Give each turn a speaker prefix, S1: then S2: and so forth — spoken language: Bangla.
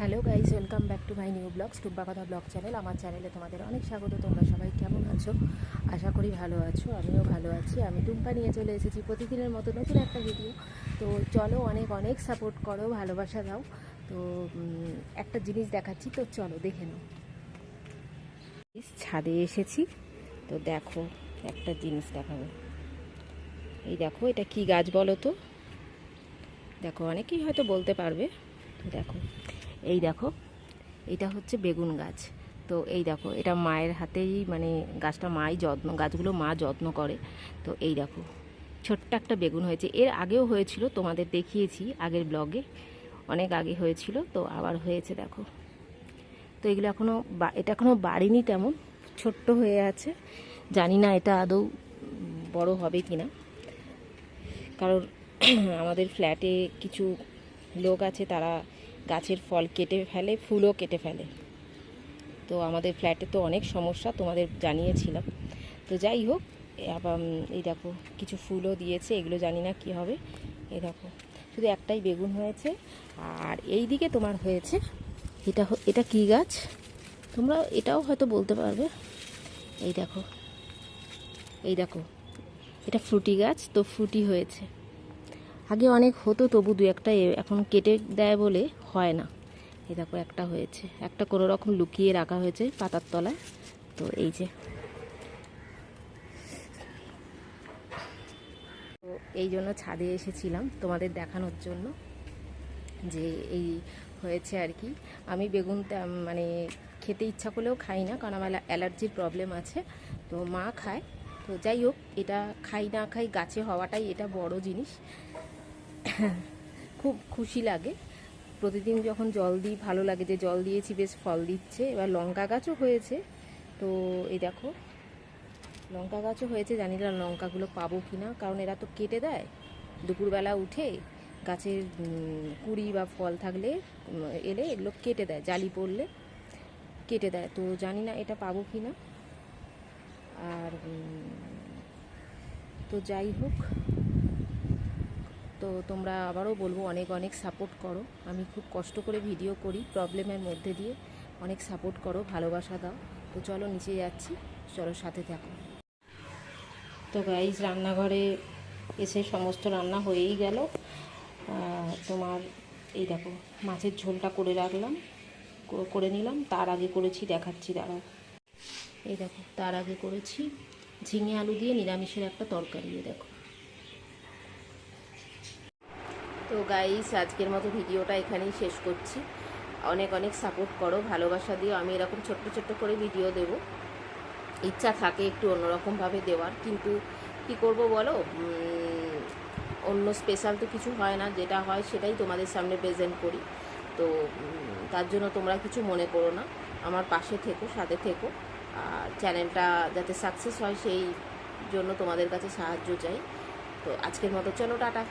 S1: Hello guys welcome back to my new vlogs টুব্বা কথা ব্লগ চ্যানেল। আমার চ্যানেলে তোমাদের অনেক স্বাগত, তোমরা সবাই কেমন আছো? আশা করি ভালো আছো, আমিও ভালো আছি। আমি টুম্পা নিয়ে চলে এসেছি প্রতিদিনের মতো নতুন একটা ভিডিও তো চলো অনেক অনেক সাপোর্ট করো, ভালোবাসা দাও। তো একটা জিনিস দেখাচ্ছি, তো চলো দেখে নাও। ছাদে এসেছি। তো দেখো, একটা জিনিস দেখাবো। এই দেখো, এটা কি গাছ বলো তো? দেখো, অনেকেই হয়তো বলতে পারবে। দেখো। এই দেখো, এটা হচ্ছে বেগুন গাছ। তো এই দেখো, এটা মায়ের হাতেই মানে গাছটা মাই যত্ন, গাছগুলো মা যত্ন করে। তো এই দেখো, ছোট্ট একটা বেগুন হয়েছে। এর আগেও হয়েছিল, তোমাদের দেখিয়েছি আগের ব্লগে। অনেক আগে হয়েছিল, তো আবার হয়েছে, দেখো। তো এগুলো এখনও এটা এখনও বাড়িনি তেমন, ছোট্ট হয়ে আছে। জানি না এটা আদৌ বড় হবে কি না কারণ আমাদের ফ্ল্যাটে কিছু লোক আছে, তারা গাছের ফল কেটে ফেলে, ফুলও কেটে ফেলে। তো আমাদের ফ্ল্যাটে তো অনেক সমস্যা, তোমাদের জানিয়েছিলাম। তো যাই হোক এই দেখো, কিছু ফুলও দিয়েছে, এগুলো জানি না কি হবে। এই দেখো, শুধু একটাই বেগুন হয়েছে। আর এই দিকে তোমার হয়েছে, এটা এটা কি গাছ? তোমরা এটাও হয়তো বলতে পারবে। এই দেখো এই দেখো, এটা ফ্রুটি গাছ, তো ফ্রুটি হয়েছে। আগে অনেক হতো, তবু দু একটা এখন কেটে দেয় বলে হয় না। এই দেখো একটা হয়েছে। একটা কোনো রকম লুকিয়ে রাখা হয়েছে পাতার তলায়। তো এই যে। তো এই জন্য ছাদে এসেছিলাম তোমাদের দেখানোর জন্য যে এই হয়েছে আর কি। আমি বেগুন মানে খেতে ইচ্ছা করলেও খাই না, কারণ আমার অ্যালার্জির প্রবলেম আছে। তো মা খায়। তো যাই হোক, এটা খাই না খাই গাছে হওয়াটাই এটা বড় জিনিস। খুব খুশি লাগে। প্রতিদিন যখন জল দিই, ভালো লাগে যে জল দিয়েছি, বেশ ফল দিচ্ছে। এবার লঙ্কা গাছও হয়েছে। তো এই দেখো, লঙ্কা গাছও হয়েছে। জানি না লঙ্কাগুলো পাবো কি না কারণ এরা তো কেটে দেয়। দুপুরবেলা উঠে গাছের কুড়ি বা ফল থাকলে এলে এগুলো কেটে দেয়। জালি পড়লে কেটে দেয়। তো জানি না এটা পাবো কি না আর তো যাই হোক তো তোমরা আবারও বলব, অনেক অনেক সাপোর্ট করো। আমি খুব কষ্ট করে ভিডিও করি প্রবলেমের মধ্যে দিয়ে। অনেক সাপোর্ট করো, ভালোবাসা দাও। তো চলো নিচে যাচ্ছি, চলো সাথে থাকো। তো গাইজ রান্নাঘরে এসে সমস্ত রান্না হয়েই গেল। তোমার এই দেখো, মাছের ঝোলটা করে রাখলাম করে নিলাম। তার আগে করেছি, দেখাচ্ছি, দাঁড়াও। এই দেখো, তার আগে করেছি ঝিঙে আলু দিয়ে নিরামিষের একটা তরকারি দেখো। তো গাইস আজকের মতো ভিডিওটা এখানেই শেষ করছি। অনেক অনেক সাপোর্ট করো, ভালোবাসা দিও। আমি এরকম ছোট্ট ছোট্ট করে ভিডিও দেব। ইচ্ছা থাকে একটু অন্যরকমভাবে দেওয়ার, কিন্তু কি করব বলো? অন্য স্পেশাল তো কিছু হয় না। যেটা হয় সেটাই তোমাদের সামনে প্রেজেন্ট করি। তো তার জন্য তোমরা কিছু মনে করো না। আমার পাশে থেকো, সাথে থেকো। আর চ্যানেলটা যাতে সাকসেস হয় সেই জন্য তোমাদের কাছে সাহায্য চাই। তো আজকের মতো চলো, টাটা।